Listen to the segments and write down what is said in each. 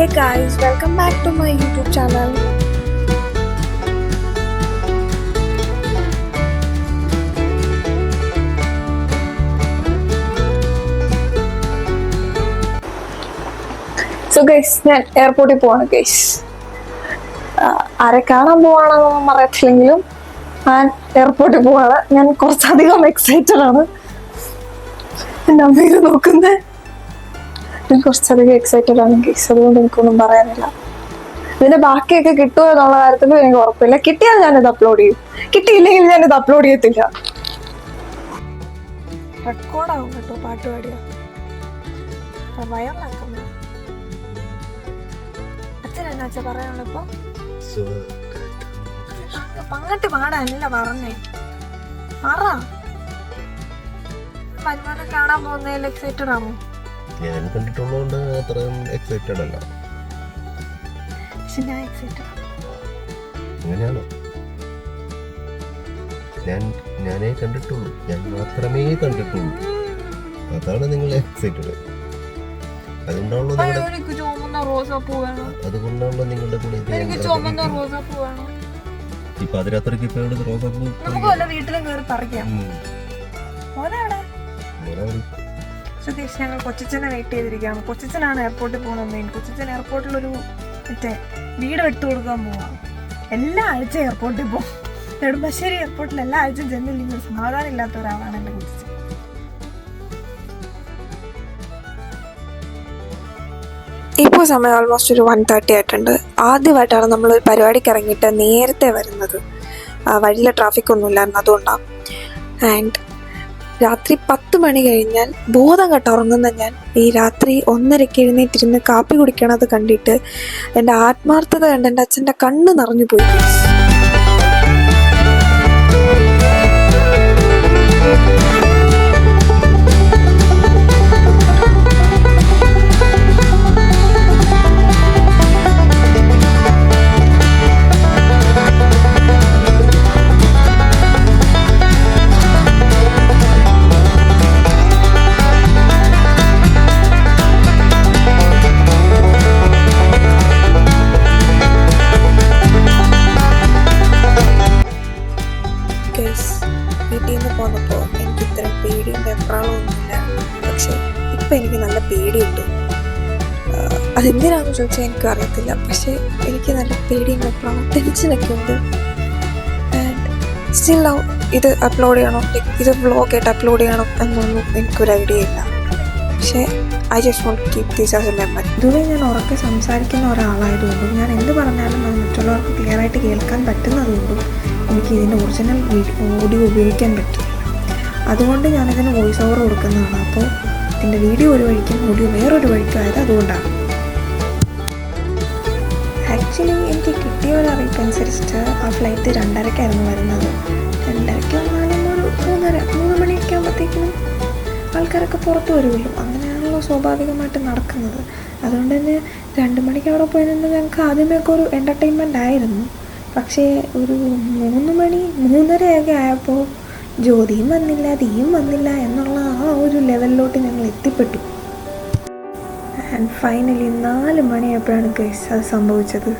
Hey guys, welcome back to my YouTube channel. So guys ഞാൻ എയർപോർട്ടിൽ പോവാണ് guys ആരെ കാണാൻ പോവാണെന്നൊന്നും പറയത്തില്ലെങ്കിലും ഞാൻ എയർപോർട്ടിൽ പോവാണ്. ഞാൻ കുറച്ചധികം എക്സൈറ്റഡ് ആണ്. എന്റെ അമ്മയിൽ നോക്കുന്നത് ഞാൻ കുറച്ചധികം എക്സൈറ്റഡ് ആണ്. ഗൈസ് അതുകൊണ്ട് എനിക്കൊന്നും പറയാനില്ല. ഇതിന്റെ ബാക്കിയൊക്കെ കിട്ടുമോ എന്നുള്ള കാര്യത്തിൽ എനിക്ക് ഉറപ്പില്ല. കിട്ടിയാൽ ഞാനിത് അപ്ലോഡ് ചെയ്യും. കിട്ടിയില്ലെങ്കിൽ ഞാനിത് അപ്ലോഡ് ചെയ്യത്തില്ല. റെക്കോർഡാവും കേട്ടോ പാട്ട് പാടിയ. വയറിലാക്കുന്നു അച്ഛൻ പാടാനല്ല പറഞ്ഞേ. പറ. വരുമാനം കാണാൻ പോകുന്നതിൽ എക്സൈറ്റഡ് ആണോ? ഞാൻ കണ്ടിട്ടുള്ളതുകൊണ്ട് അത്രയും എക്സൈറ്റഡ് അല്ല. അങ്ങനെയാണോ. ഞാൻ ഞാനേ കണ്ടിട്ടുള്ളൂ. ഞാൻ മാത്രമേ കണ്ടിട്ടുള്ളൂ. അതാണ് നിങ്ങൾ എക്സൈറ്റഡ് അതുകൊണ്ടാണല്ലോ അതുകൊണ്ടാണല്ലോ നിങ്ങളുടെ കൂടെ. ഈ പാതിരാത്രിക്ക് ഇപ്പൊ റോസാപ്പൂ വീട്ടിലും കയറി പറിക്കാം. ഇവിടെ ഒരു സുധീഷ് ഞങ്ങൾ കൊച്ചച്ഛനെ വെയിറ്റ് ചെയ്തിരിക്കാം കൊച്ചച്ഛനാണ് എയർപോർട്ടിൽ പോകുന്നത് മെയിൻ കൊച്ചച്ഛൻ എയർപോർട്ടിലൊരു മറ്റേ വീട് എടുത്തു കൊടുക്കാൻ പോവാം. എല്ലാ ആഴ്ച എയർപോർട്ടിൽ പോകും. നെടുമ്പശ്ശേരി എയർപോർട്ടിൽ എല്ലാ ആഴ്ചയും ചെന്നില്ലെങ്കിൽ സമാധാനം ഇല്ലാത്ത ഒരാളാണ് എന്റെ കൊച്ചച്ഛൻ. ഇപ്പോൾ സമയം ഓൾമോസ്റ്റ് ഒരു വൺ തേർട്ടി ആയിട്ടുണ്ട്. ആദ്യമായിട്ടാണ് നമ്മൾ പരിപാടിക്ക് ഇറങ്ങിയിട്ട് നേരത്തെ വരുന്നത്. വഴിയിലെ ട്രാഫിക് ഒന്നും ഇല്ലായിരുന്നു അതുകൊണ്ടാണ് ആൻഡ് രാത്രി പത്ത് മണി കഴിഞ്ഞാൽ ബോധം കെട്ട് ഉറങ്ങുന്ന ഞാൻ ഈ രാത്രി ഒന്നരയ്ക്ക് എഴുന്നേറ്റിരുന്ന് കാപ്പി കുടിക്കണത് കണ്ടിട്ട് എന്റെ ആത്മാർത്ഥത കണ്ട് എന്റെ അച്ഛന്റെ കണ്ണ് നിറഞ്ഞു പോയി. പോന്നപ്പോൾ എനിക്ക് ഇത്ര പേടിയും വെപ്രാളവും ഒന്നുമില്ല പക്ഷേ ഇപ്പം എനിക്ക് നല്ല പേടിയുണ്ട്. അതെന്തിനാണെന്ന് ചോദിച്ചാൽ എനിക്ക് അറിയത്തില്ല പക്ഷേ എനിക്ക് നല്ല പേടിയും വെപ്രാളവും ടെൻഷനൊക്കെ ഉണ്ട് ആൻഡ് സ്റ്റിൽ ലവ് ഇത് അപ്ലോഡ് ചെയ്യണോ? ഇത് വ്ളോഗായിട്ട് അപ്ലോഡ് ചെയ്യണം എന്നൊന്നും എനിക്കൊരു ഐഡിയ ഇല്ല. പക്ഷേ I just want keep these as a memory ഇതുവരെ ഞാൻ ഉറക്കെ സംസാരിക്കുന്ന ഒരാളായതുകൊണ്ടും ഞാൻ എന്ത് പറഞ്ഞാലും അത് മറ്റുള്ളവർക്ക് ക്ലിയറായിട്ട് കേൾക്കാൻ പറ്റുന്നതുകൊണ്ടും എനിക്ക് ഇതിന്റെ ഒറിജിനൽ ഓഡിയോ ഉപയോഗിക്കാൻ പറ്റില്ല അതുകൊണ്ട് ഞാനിതിന് വോയിസ് ഓവർ കൊടുക്കുന്നതാണ്. അപ്പോൾ ഇതിന്റെ വീഡിയോ ഒരു വഴിക്കും ഓഡിയോ വേറൊരു വഴിക്കും ആയത് അതുകൊണ്ടാണ്. ആക്ച്വലി എനിക്ക് കിട്ടിയ ഒരു അറിയിപ്പനുസരിച്ച് ആ ഫ്ലൈറ്റ് രണ്ടരക്കായിരുന്നു വരുന്നത്. രണ്ടരയ്ക്ക് വന്നാലും ഒരു മൂന്നര മൂന്ന് മണിയൊക്കെ ആകുമ്പോഴത്തേക്കിനും ആൾക്കാരൊക്കെ പുറത്ത് വരുമല്ലോ. അങ്ങനെയാണല്ലോ സ്വാഭാവികമായിട്ട് നടക്കുന്നത്. അതുകൊണ്ട് തന്നെ രണ്ട് മണിക്ക് അവിടെ പോയി നിന്ന് ഞങ്ങൾക്ക് ആദ്യമൊക്കെ ഒരു എന്റർടൈൻമെന്റ് ആയിരുന്നു. പക്ഷേ ഒരു മൂന്ന് മണി മൂന്നരയൊക്കെ ആയപ്പോൾ ജ്യോതിയും വന്നില്ല തീയും വന്നില്ല എന്നുള്ള ആ ഒരു ലെവലിലോട്ട് ഞങ്ങൾ എത്തിപ്പെട്ടു. ആൻഡ് ഫൈനലി നാല് മണിയായപ്പോഴാണ് ഗൈസ് അത് സംഭവിച്ചത്.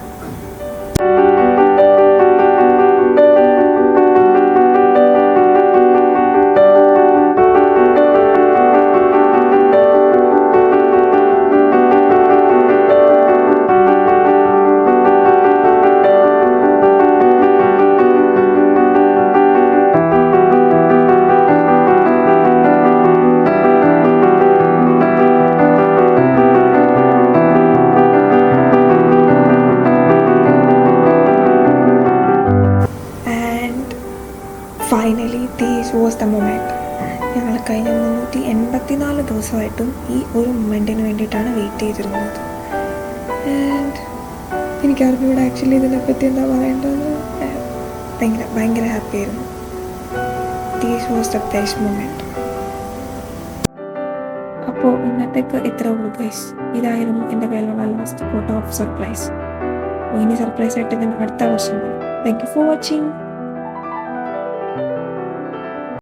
Finally these was the moment ഞങ്ങൾ കഴിഞ്ഞ മുന്നൂറ്റി എൺപത്തിനാല് ദിവസമായിട്ടും ഈ ഒരു മൊമെന്റിന് വേണ്ടിയിട്ടാണ് വെയിറ്റ് ചെയ്തിരുന്നത്. ആൻഡ് എനിക്ക് ഇവിടെ ആക്ച്വലി ഇതിനെപ്പറ്റി എന്താ പറയേണ്ടതെന്ന് ഏഹ് ഭയങ്കര ഭയങ്കര ഹാപ്പി ആയിരുന്നു. These was the best moment അപ്പോൾ ഇന്നത്തേക്ക് ഇത്ര ഉള്ളൂ ഗൈസ് ഇതായിരുന്നു എന്റെ പേരിലുള്ള ലാസ്റ്റ് ഫോട്ടോ ഓഫ് സർപ്രൈസ് ഇനി സർപ്രൈസ് ആയിട്ട് ഞാൻ അടുത്ത വർഷം താങ്ക് യു ഫോർ വാച്ചിങ്